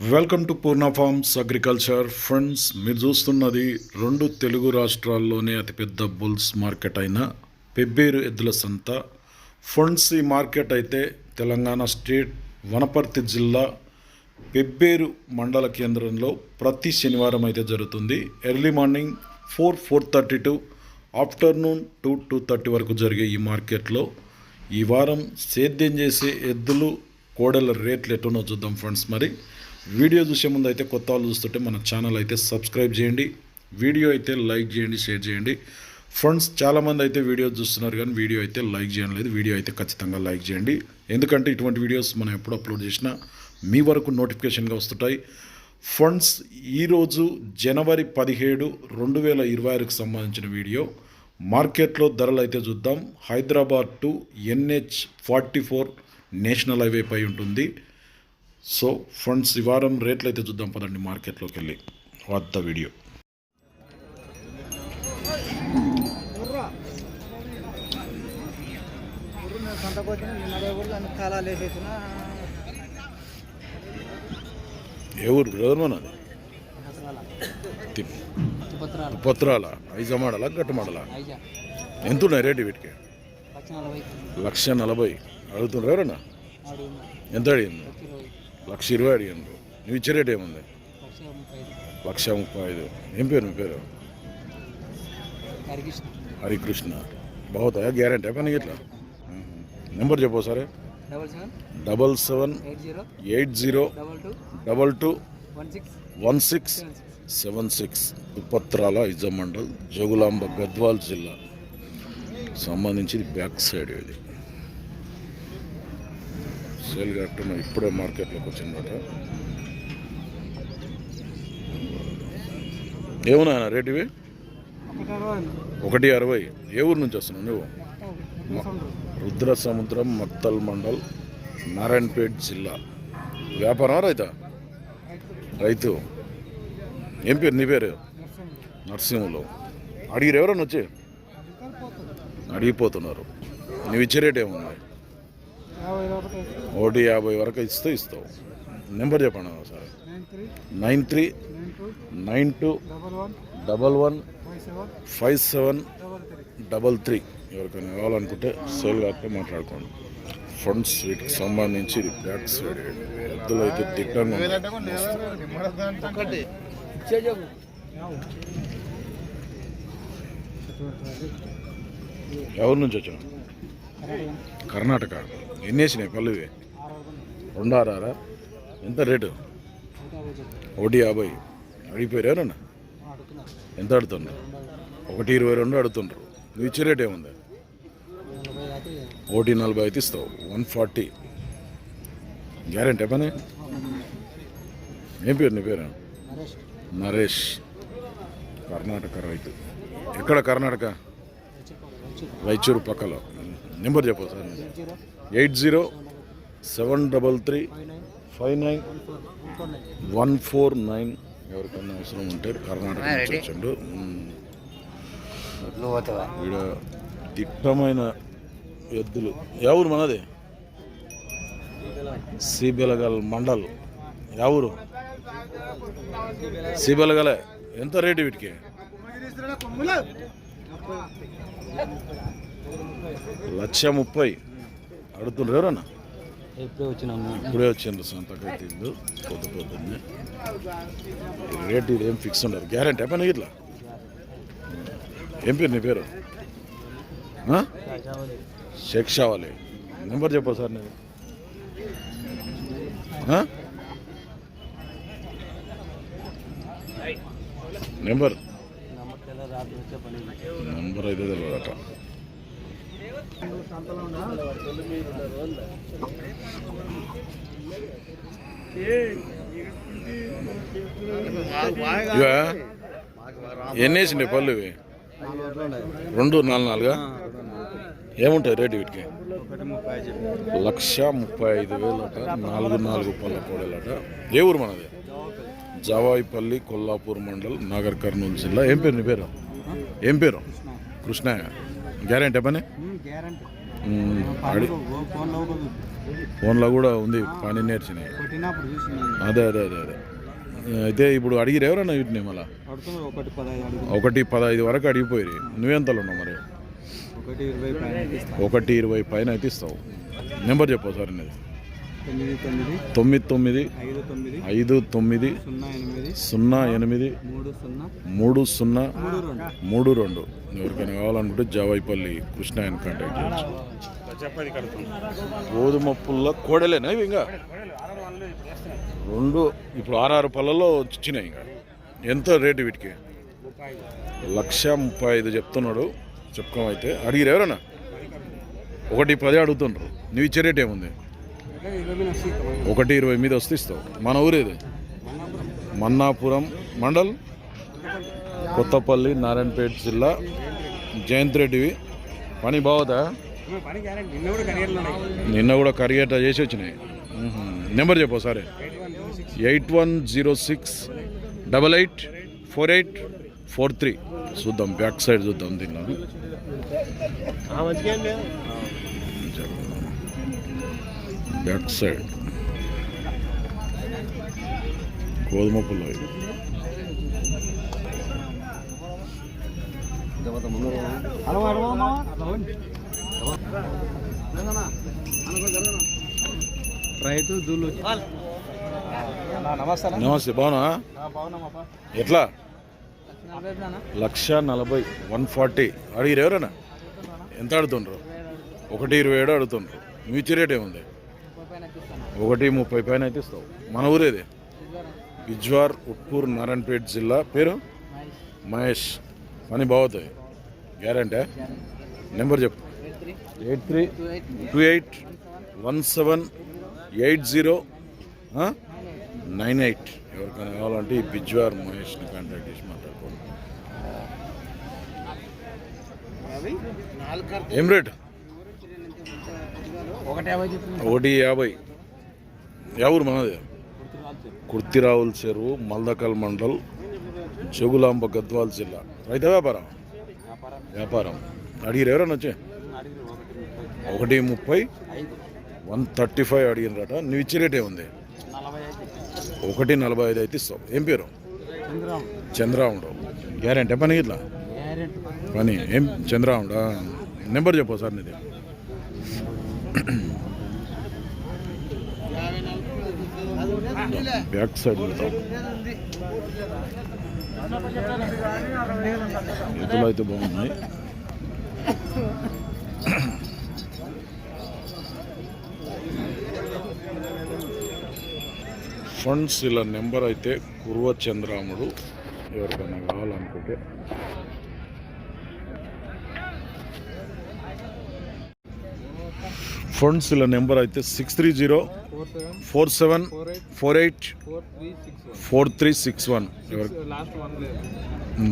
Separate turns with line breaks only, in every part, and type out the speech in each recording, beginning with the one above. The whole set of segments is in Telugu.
Welcome to Purna farms agriculture friends మీరు చూస్తున్నది రెండు తెలుగు రాష్ట్రాల్లోనే అతిపెద్ద బుల్స్ మార్కెట్ అయిన పెబ్బేరు ఎద్దుల సంత. ఫ్రెండ్స్ ఈ మార్కెట్ అయితే తెలంగాణ స్టేట్ వనపర్తి జిల్లా పెబ్బేరు మండల కేంద్రంలో ప్రతి శనివారం అయితే జరుగుతుంది. Early morning four four thirty to afternoon two two thirty వరకు జరిగే ఈ మార్కెట్లో ఈ వారం సేద్యం చేసే ఎద్దులు కోడల రేట్లు ఎటునో చూద్దాం ఫ్రెండ్స్ మరి. వీడియో చూసే ముందు అయితే కొత్త వాళ్ళు చూస్తుంటే మన ఛానల్ అయితే సబ్స్క్రైబ్ చేయండి. వీడియో అయితే లైక్ చేయండి షేర్ చేయండి. ఫ్రెండ్స్ చాలామంది అయితే వీడియో చూస్తున్నారు కానీ వీడియో అయితే లైక్ చేయడం లేదు. వీడియో అయితే ఖచ్చితంగా లైక్ చేయండి. ఎందుకంటే ఇటువంటి వీడియోస్ మనం ఎప్పుడు అప్లోడ్ చేసినా మీ వరకు నోటిఫికేషన్గా వస్తుంటాయి. ఫండ్స్ ఈరోజు జనవరి పదిహేడు రెండు వేల ఇరవై ఆరుకు సంబంధించిన వీడియో. మార్కెట్లో ధరలు అయితే చూద్దాం. Hyderabad to NH forty four national highway పై ఉంటుంది. సో ఫండ్స్ ఈ వారం రేట్లు అయితే చూద్దాం పదండి మార్కెట్లోకి వెళ్ళి. వద్ద వీడియో ఏ ఊరు? బ్రదర్ మనది
పత్రాలు.
ఐజా మాడలా గట్టు మాడలా ఎంత ఉన్నాయి రేటు వీటికి?
లక్ష నలభై.
అడుగుతున్నారు ఎవరన్నా? ఎంత అడిగింది? లక్ష ఇరవై అడిగాను నువ్వు ఇచ్చే రేట్ ఏముంది?
లక్ష ముప్పై ఐదు.
ఏం పేరు మీ పేరు?
హరికృష్ణ.
బాగుతాయా గ్యారంటీ? పని ఇట్లా నెంబర్ చెప్పు సరే
double seven eight zero double two one six
one six
seven six.
Seven six. ఉప్పత్రాల ఇజమండల్ జోగులాంబ గద్వాల్ జిల్లా. సంబంధించి బ్యాక్ సైడ్ ఇది. సేల్ కట్టడం ఇప్పుడే మార్కెట్లోకి వచ్చిందట. ఏమున్నాయన రేట్ ఇవి?
ఒకటి అరవై.
ఏ ఊరు నుంచి వస్తున్నావు నువ్వు? రుద్ర సముద్రం మక్తల్ మండల్ నారాయణపేట్ జిల్లా. వ్యాపారం రైతా? రైతు. ఏం పేరు? నీ పేరు? నర్సింహులు. అడిగిరు ఎవరన్నా వచ్చి? అడిగిపోతున్నారు. నువ్వు ఇచ్చే రేట్
ఏమున్నాయి ఒకటి
యాభై వరకు ఇస్తే ఇస్తావు. నెంబర్ చెప్పండి sir
nine three
nine
two double one five seven double three.
ఎవరికైనా కావాలనుకుంటే సేల్ కాకపోతే మాట్లాడుకోండి. ఫండ్స్ వీటికి సంబంధించి ఇది బ్యాక్ సైడ్ ఎద్దులు అయితే
దిగ్గంగా
ఎవరి నుంచి వచ్చాను కర్ణాటక. ఎన్ని వేసినాయి పళ్ళు ఎంత రేటు? ఒకటి యాభై. అడిగిపోయారు ఎవరన్నా? ఎంత అడుగుతున్నారు? ఒకటి ఇరవై రెండు అడుగుతుండ్రు నువ్వు ఇచ్చే రేట్ ఏముంది? ఒకటి నలభై అయితే ఇస్తావు. One forty. గ్యారెంటీ పని? ఏం పేరు నీ పేరు?
నరేష్.
నరేష్ కర్ణాటక రైతు. ఎక్కడ కర్ణాటక? రైచూరు పక్కలో. నెంబర్ చెప్పు sir. Eight zero seven double three
five nine one four nine
ఎవరికన్నా అవసరం ఉంటే కర్ణాటక వచ్చిండు. ఈడ దిట్టమైన ఎద్దులు. ఎవరు మనది? సిబెలగల్ మండల్. ఎవరు సిబెలగలే ఎంత రేటు వీటికి? లక్ష ముప్పై. అడుగుతుండ్రు ఎవరన్నా?
ఎప్పుడే వచ్చినాము.
ఇప్పుడే వచ్చిండ్రు సొంతకైతే ఇల్లు పొద్దు పొద్దున్నే. రేట్ ఇది ఏం ఫిక్స్ ఉండదు. గ్యారంటీ పని ఇట్లా ఏం పేరు నీ పేరు? షేక్ షావాలి నెంబర్ చెప్పు సార్ నేను? నెంబర్. నెంబర్ అయితే తెలియదట ఇవా? ఎన్ని వేసిండే పళ్ళు ఇవి? రెండు నాలుగు నాలుగా? ఏముంటాయి రేటు వీటికి? లక్ష ముప్పై ఐదు వేలట నాలుగు నాలుగు పళ్ళ కోడలట. ఏ ఊరు మనది? జవాయిపల్లి కొల్లాపూర్ మండల్ నాగర్ కర్నూలు జిల్లా. ఏం పేరు నీ పేరు? ఏం పేరు? కృష్ణయ్య. గ్యారెంటీ పని?
ఫోన్లో
కూడా ఉంది పని నేర్చినాయి. అదే అదే అదే అదే. అయితే ఇప్పుడు అడిగిరు ఎవరన్నా వీటిని మళ్ళా?
ఒకటి పదహైదు
వరకు అడిగిపోయి నువ్వెంతలో ఉన్నావు మరి?
ఒకటి ఇరవై పైన ఇస్తాను
ఒకటి ఇరవై పైన అయితే ఇస్తావు. నెంబర్ చెప్పు సార్ అనేది
తొమ్మిది తొమ్మిది ఐదు తొమ్మిది సున్నా ఎనిమిది మూడు సున్నా
మూడు
రెండు.
ఎవరికైనా కావాలనుకుంటే జావాయిపల్లి కృష్ణ ఆయన కాంటాక్ట్ చేయొచ్చు. గోధుమ పుల్ల కోడలేనా ఇవి ఇంకా? రెండు ఇప్పుడు ఆరారు పళ్ళలో వచ్చినాయి ఇంకా. ఎంత రేటు వీటికి? లక్ష ముప్పై ఐదు చెప్తున్నాడు. చెప్పుకోమైతే అడిగిరు ఎవరన్నా? ఒకటి పది అడుగుతుండ్రు. నువ్వు ఇచ్చే రేట్ ఏముంది? ఒకటి ఇరవై మీద వస్తే ఇస్తావు. మన ఊరేది మన్నాపురం మండల్ కొత్తపల్లి నారాయణపేట జిల్లా జయంత్ రెడ్డివి. పని బాగుదా? నిన్న కూడా కరిగేట చేసి వచ్చినాయి. నెంబర్ చెప్పు సరే eight one zero six double eight four eight four three. చూద్దాం బ్యాక్ సైడ్ చూద్దాం దీనిలో బ్యాక్ సైడ్ గోధుమ పుల్ల
రైతు దూలు నమస్తే బాగున్నామప్పా.
ఎట్లా? లక్ష నలభై వన్ ఫార్టీ. అడిగిరు ఎవరైనా ఎంత అడుగుతుండ్రు? ఒకటి ఇరవై ఏడు అడుగుతుండ్రు. మ్యూచు రేట్ ఏముంది? ఒకటి ముప్పై పైన అయితే ఇస్తావు. మన ఊరేది? బిజ్వార్ ఉట్కూర్ నారాయణపేట జిల్లా. పేరు? మహేష్. పని బాగుతాయి గ్యారంటీ? నెంబర్ చెప్పు. Eight three. Two eight one seven eight zero nine eight. ఎవరికైనా కావాలంటే ఈ బిజ్వార్ మహేష్ని కాంటాక్ట్ చేసి మాట్లాడుకోండి. ఏం రేట్?
ఒకటి యాభై చెప్తుంది
ఒకటి యాభై. ఎవరు మనది. కుర్తిరావుల చెరువు మల్దకల్ మండల్ చెగులాంబ గద్వాల్ జిల్లా. రైతు వ్యాపారం? వ్యాపారం. అడిగిరు ఎవరన్నా వచ్చే? ఒకటి ముప్పై వన్ థర్టీ ఫైవ్ అడిగినరట నువ్వు ఇచ్చే రేట్ ఏముంది ఒకటి నలభై ఐదు అయితే ఇస్తావు. ఏం పేరు?
చంద్రం
చంద్రాముడు గ్యారెంటీ పని ఇట్లా పని. ఏం? చంద్రాముడా నెంబర్ చెప్పు సార్ నీది. బ్యాక్ సైడ్ ఎదులు అయితే బాగున్నాయి ఫండ్స్ ఇలా నెంబర్ అయితే కుర్వ చంద్రాముడు ఎవరికైనా కావాలనుకుంటే ఫండ్స్ ఇలా నెంబర్ అయితే six three zero
four seven
four
eight
four
three six one.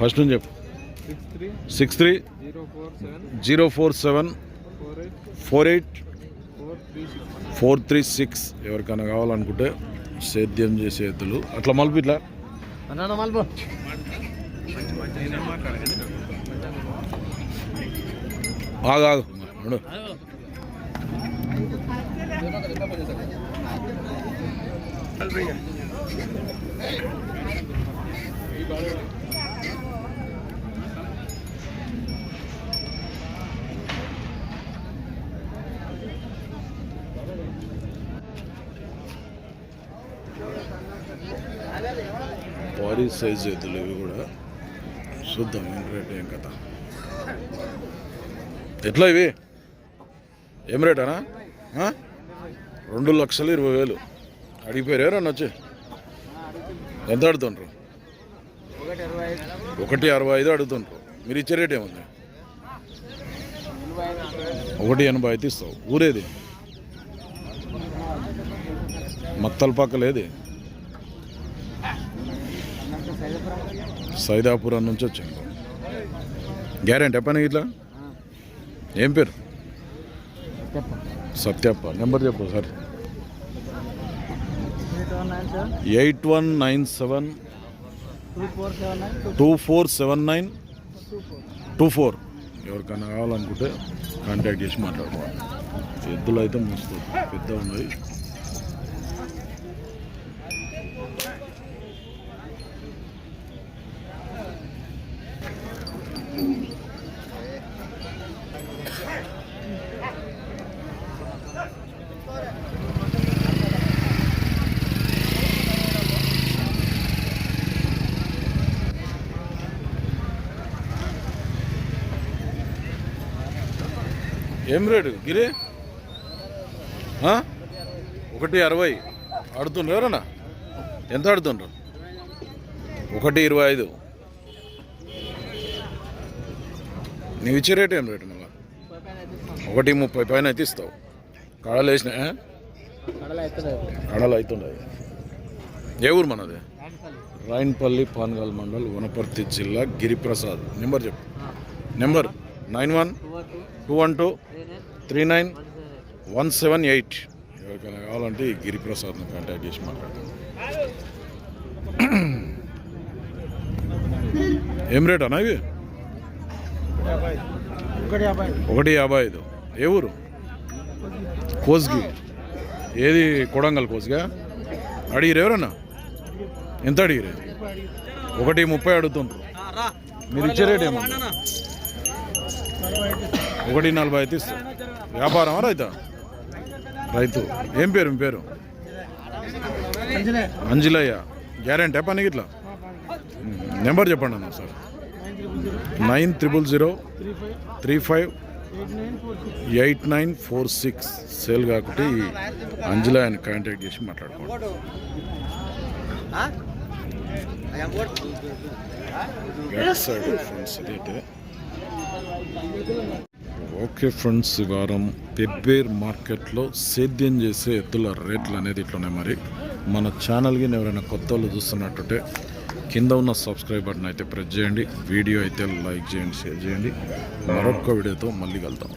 First నుంచి చెప్పు.
Six three zero four seven
zero four seven
four eight
four
three six.
ఎవరికైనా కావాలనుకుంటే సేద్యం చేసే ఎద్దులు. అట్లా మలుపు ఇట్లా?
మల్బో
ఆగు ఆగు ఉండు. భారీ సైజ్ ఎద్దులు ఇవి కూడా చూద్దాం ఏం రేట్ ఏం కథ ఎట్లా ఇవి ఏం రేట్ అనా ఆ? రెండు లక్షలు ఇరవై వేలు. అడిగిపోయారు ఎవరన్నా వచ్చి? ఎంత అడుగుతుండ్రు?
ఒకటి
అరవై ఐదు అడుగుతుండ్రు. మీరు ఇచ్చే రేట్ ఏముంది? ఒకటి ఎనభై అయితే ఇస్తావు. ఊరేది? మత్తల లేది సైదాపురం నుంచి వచ్చాను గ్యారెంటీ పని ఇట్లా? ఏం పేరు?
చెప్పండి
సత్యప్ప నెంబర్ చెప్పు sir
eight one nine seven two four seven nine
two four.
Two four
ఎవరికైనా కావాలనుకుంటే కాంటాక్ట్ చేసి మాట్లాడుకోవాలి. ఎద్దులు అయితే మస్తు పెద్ద ఉన్నాయి ఏం రేటు? గిరి? ఒకటి అరవై. ఆడుతుండ్రు ఎవరన్నా? ఎంత ఆడుతుండ్రు? ఒకటి ఇరవై ఐదు. నీవు ఇచ్చే రేటు ఏం రేటు మళ్ళా? ఒకటి ముప్పై పైన అయితే ఇస్తావు. కడలు వేసిన కడలు అవుతుండదు ఏ ఊరు మనది? రాయన్పల్లి పాన్గల్ మండల్ వనపర్తి జిల్లా గిరిప్రసాద్. నెంబర్ చెప్పు. Number. Nine one two one two three nine one seven eight ఎవరికైనా కావాలంటే గిరిప్రసాద్ని కాంటాక్ట్ చేసి మాట్లాడతాం. ఏం రేట్ అన్న ఇవి? ఒకటి యాభై ఐదు. ఏ ఊరు? కోస్గి ఏది కొడంగల్ కోస్గా అడిగిరు ఎవరన్నా? ఎంత అడిగిరు? ఒకటి ముప్పై అడుగుతుండ్రు. మీరు ఇచ్చే రేట్ ఏమో ఒకటి నలభై అయితే ఇస్తారు. వ్యాపారమా రైతా? రైతు. ఏం పేరు మీ పేరు? అంజలయ్య. గ్యారెంటీ పనికి ఇట్లా నెంబర్ చెప్పండి అన్న sir nine triple zero three five eight nine four six. Sale కాకుంటే ఈ అంజలయ్యని కాంటాక్ట్ చేసి మాట్లాడుకోండి. బ్యాక్ సైడ్ ఫ్రెండ్స్ ఇదైతే ఓకే ఫ్రెండ్స్ ఈ వారం పెబ్బేర్ మార్కెట్లో సేద్యం చేసే ఎద్దుల రేట్లు అనేది ఇట్లున్నాయి మరి. మన ఛానల్కి ఎవరైనా కొత్త వాళ్ళు చూస్తున్నట్టుంటే కింద ఉన్న సబ్స్క్రైబ్ బటన్ అయితే ప్రెస్ చేయండి వీడియో అయితే లైక్ చేయండి షేర్ చేయండి. మరొక వీడియోతో మళ్ళీ కలుద్దాం.